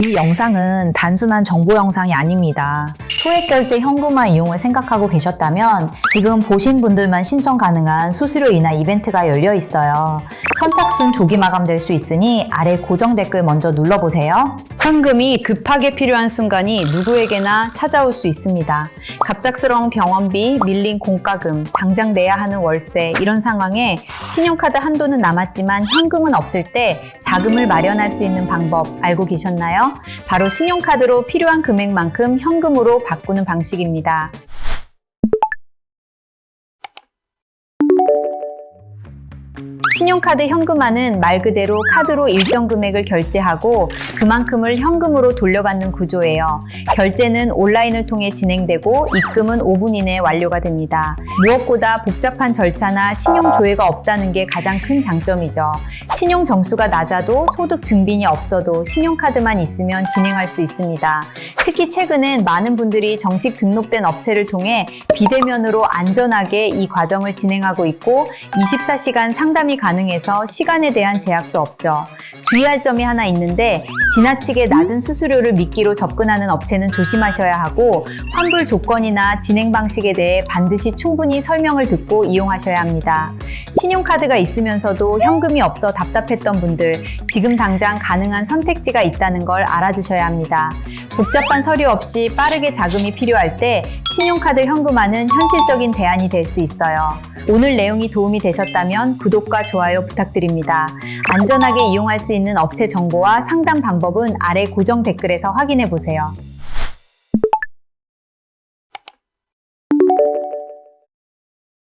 이 영상은 단순한 정보 영상이 아닙니다. 소액 결제 현금화 이용을 생각하고 계셨다면 지금 보신 분들만 신청 가능한 수수료 인하 이벤트가 열려 있어요. 선착순 조기 마감될 수 있으니 아래 고정 댓글 먼저 눌러보세요. 현금이 급하게 필요한 순간이 누구에게나 찾아올 수 있습니다. 갑작스러운 병원비, 밀린 공과금, 당장 내야 하는 월세 이런 상황에 신용카드 한도는 남았지만 현금은 없을 때 자금을 마련할 수 있는 방법 알고 계셨나요? 바로 신용카드로 필요한 금액만큼 현금으로 바꾸는 방식입니다. 신용카드 현금화는 말 그대로 카드로 일정 금액을 결제하고 그만큼을 현금으로 돌려받는 구조예요. 결제는 온라인을 통해 진행되고 입금은 5분 이내에 완료가 됩니다. 무엇보다 복잡한 절차나 신용 조회가 없다는 게 가장 큰 장점이죠. 신용 점수가 낮아도 소득 증빙이 없어도 신용카드만 있으면 진행할 수 있습니다. 특히 최근엔 많은 분들이 정식 등록된 업체를 통해 비대면으로 안전하게 이 과정을 진행하고 있고 24시간 상담이 가능해서 시간에 대한 제약도 없죠. 주의할 점이 하나 있는데 지나치게 낮은 수수료를 미끼로 접근하는 업체는 조심하셔야 하고 환불 조건이나 진행 방식에 대해 반드시 충분히 설명을 듣고 이용하셔야 합니다. 신용카드가 있으면서도 현금이 없어 답답했던 분들 지금 당장 가능한 선택지가 있다는 걸 알아두셔야 합니다. 복잡한 서류 없이 빠르게 자금이 필요할 때 신용카드 현금화는 현실적인 대안이 될 수 있어요. 오늘 내용이 도움이 되셨다면 구독과 좋아요 부탁드립니다. 안전하게 이용할 수 있는 업체 정보와 상담 방법은 아래 고정 댓글에서 확인해 보세요.